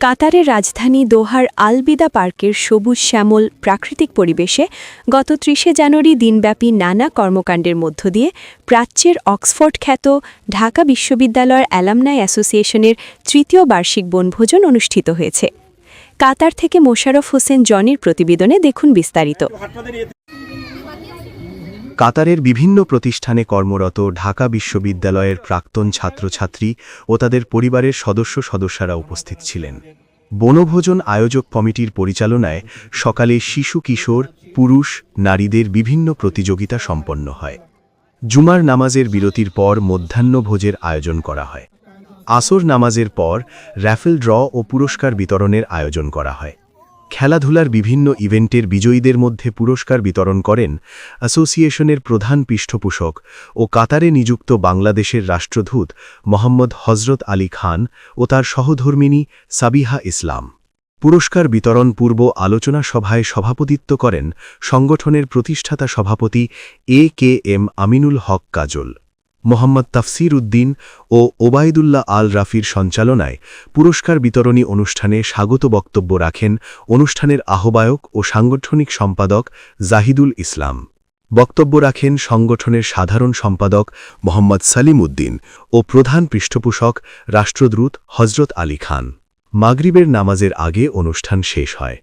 কাতারের রাজধানী দোহার আলবিদা পার্কের সবুজ শ্যামল প্রাকৃতিক পরিবেশে গত ত্রিশে জানুয়ারি দিনব্যাপী নানা কর্মকাণ্ডের মধ্য দিয়ে প্রাচ্যের অক্সফোর্ড খ্যাত ঢাকা বিশ্ববিদ্যালয়ের অ্যালামনাই অ্যাসোসিয়েশনের তৃতীয় বার্ষিক বনভোজন অনুষ্ঠিত হয়েছে। কাতার থেকে মোশারফ হোসেন জনির প্রতিবেদনে দেখুন বিস্তারিত। কাতারের বিভিন্ন প্রতিষ্ঠানে কর্মরত ঢাকা বিশ্ববিদ্যালয়ের প্রাক্তন ছাত্রছাত্রী ও তাদের পরিবারের সদস্য সদস্যরা উপস্থিত ছিলেন। বনভোজন আয়োজক কমিটির পরিচালনায় সকালে শিশু, কিশোর, পুরুষ, নারীদের বিভিন্ন প্রতিযোগিতা সম্পন্ন হয়। জুমার নামাজের বিরতির পর মধ্যাহ্নভোজের আয়োজন করা হয়। আসর নামাজের পর র্যাফেল ড্র ও পুরস্কার বিতরণের আয়োজন করা হয়। খেলাধুলার বিভিন্ন ইভেন্টের বিজয়ীদের মধ্যে পুরস্কার বিতরণ করেন অ্যাসোসিয়েশনের প্রধান পৃষ্ঠপোষক ও কাতারে নিযুক্ত বাংলাদেশের রাষ্ট্রদূত মোহাম্মদ হজরত আলী খান ও তার সহধর্মিনী সাবিহা ইসলাম। পুরস্কার বিতরণ পূর্ব আলোচনা সভায় সভাপতিত্ব করেন সংগঠনের প্রতিষ্ঠাতা সভাপতি A K M Aminul Haque Kajal. Mohammad Tafsir Uddin ও ওবায়দুল্লাহ আল রাফির সঞ্চালনায় পুরস্কার বিতরণী অনুষ্ঠানে স্বাগত বক্তব্য রাখেন অনুষ্ঠানের আহ্বায়ক ও সাংগঠনিক সম্পাদক জাহিদুল ইসলাম। বক্তব্য রাখেন সংগঠনের সাধারণ সম্পাদক মোহাম্মদ সালিম উদ্দিন ও প্রধান পৃষ্ঠপোষক রাষ্ট্রদূত হজরত আলী খান। মাগরিবের নামাজের আগে অনুষ্ঠান শেষ হয়।